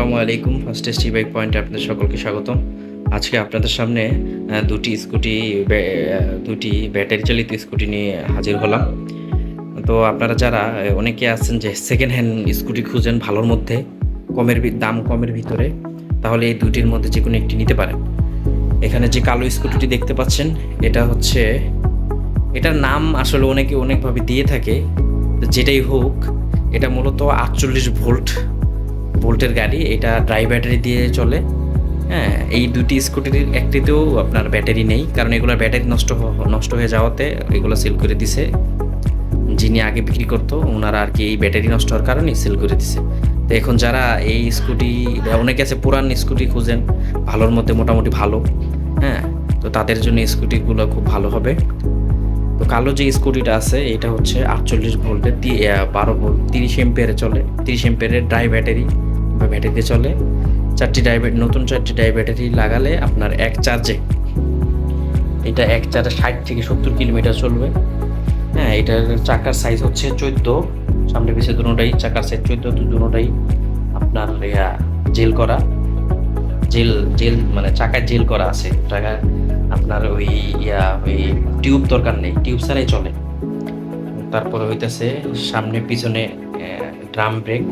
আসসালামু আলাইকুম first ST bike পয়েন্টে আপনাদের সকলকে স্বাগতম। আজকে আপনাদের সামনে দুটি স্কুটি দুটি ব্যাটারি চালিত স্কুটি নিয়ে হাজির হলাম। তো আপনারা যারা অনেকে আছেন যে সেকেন্ড হ্যান্ড স্কুটি খুঁজেন ভালোর মধ্যে, কমের দাম কমের ভিতরে, তাহলে এই দুটির মধ্যে যে কোনো একটি নিতে পারেন। এখানে যে কালো স্কুটিটি দেখতে পাচ্ছেন, এটা হচ্ছে, এটার নাম আসলে অনেকে অনেকভাবে দিয়ে থাকে, যেটাই হোক, এটা মূলত আটচল্লিশ ভোল্ট ভোল্টের গাড়ি, এটা ড্রাই ব্যাটারি দিয়ে চলে। হ্যাঁ এই দুটি স্কুটির একটিতেও আপনার ব্যাটারি নেই, কারণ এগুলোর ব্যাটারি নষ্ট নষ্ট হয়ে যাওয়াতে এগুলো সেল করে দিছে। যিনি আগে বিক্রি করতো ওনারা আর কি এই ব্যাটারি নষ্ট হওয়ার কারণে সেল করে দিছে। তো এখন যারা এই স্কুটি, অনেকে আছে পুরান স্কুটি খুঁজেন, ভালোর মধ্যে মোটামুটি ভালো। হ্যাঁ তো তাদের জন্য স্কুটিগুলো খুব ভালো হবে। তো কালো যে স্কুটিটা আছে, এটা হচ্ছে আটচল্লিশ ভোল্টের বারো ভোল্ট, তিরিশ এম্পিয়ারে চলে। তিরিশ এম্পিয়ারের ড্রাই ব্যাটারি ব্যাটারিতে চলে। চারটি ডাই নতুন চারটি ডাই ব্যাটারি লাগালে আপনার এক চার্জে এটা এক চার্জে ষাট থেকে সত্তর কিলোমিটার চলবে। হ্যাঁ এটার চাকার সাইজ হচ্ছে চোদ্দ। সামনে পিছিয়ে দুটোটাই চাকার সাইজ চোদ্দ দুটোটাই আপনার, ইয়া জেল করা। জেল জেল মানে চাকায় জেল করা আছে। চাকা আপনার ওই, ইয়া, ওই টিউব দরকার নেই। টিউব ছাড়াই চলে। তারপরে হইতেছে সামনে পিছনে ড্রাম ব্রেক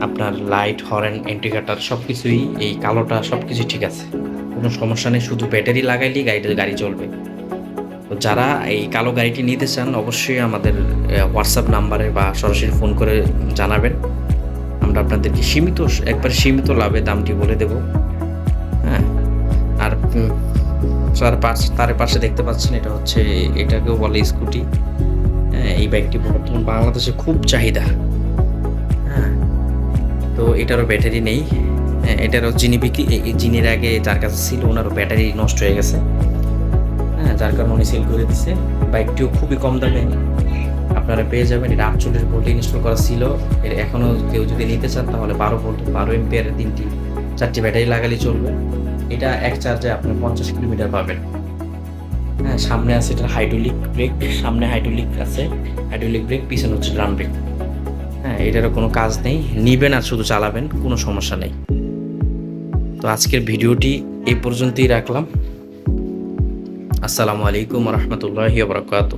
আপনার লাইট হরেন ইন্ডিকেটার সব কিছুই এই কালোটা সব কিছু ঠিক আছে। কোনো সমস্যা নেই, শুধু ব্যাটারি লাগাইলেই গাড়িটা, গাড়ি চলবে। তো যারা এই কালো গাড়িটি নিতে চান, অবশ্যই আমাদের হোয়াটসঅ্যাপ নাম্বারে বা সরাসরি ফোন করে জানাবেন। আমরা আপনাদেরকে সীমিত, একবার সীমিত লাভে দামটি বলে দেব। হ্যাঁ? আর তার পাশে তার পাশে দেখতে পাচ্ছেন, এটা হচ্ছে, এটাকেও বলে স্কুটি। হ্যাঁ এই বাইকটি বর্তমান বাংলাদেশে খুব চাহিদা। হ্যাঁ? তো এটারও ব্যাটারি নেই। হ্যাঁ, এটারও যিনি বিক্রি যিনির আগে যার কাছে ছিল ওনারও ব্যাটারি নষ্ট হয়ে গেছে। হ্যাঁ যার কারণে উনি সেল করে দিছে। বাইকটিও খুবই কম দামে। আপনারা পেয়ে যাবেন এটা আটচল্লিশ ভোল্ট ইনস্টল করা ছিল। এর এখনও কেউ যদি নিতে চান তাহলে বারো ভোল্ট বারো এম্পিয়ারের তিনটি চারটি ব্যাটারি লাগালেই চলবে। এটা এক চার্জে আপনি পঞ্চাশ কিলোমিটার পাবেন। হ্যাঁ সামনে আছে এটা হাইড্রোলিক ব্রেক সামনে হাইড্রোলিক আছে। হাইড্রোলিক ব্রেক পিছনে হচ্ছে ড্রাম ব্রেক হ্যাঁ এটারও কোনো কাজ নেই। নিবেন আর শুধু চালাবেন, কোনো সমস্যা নেই। তো আজকের ভিডিওটি এই পর্যন্তই রাখলাম। আসসালামু আলাইকুম রহমতুল্লাহি বরকাত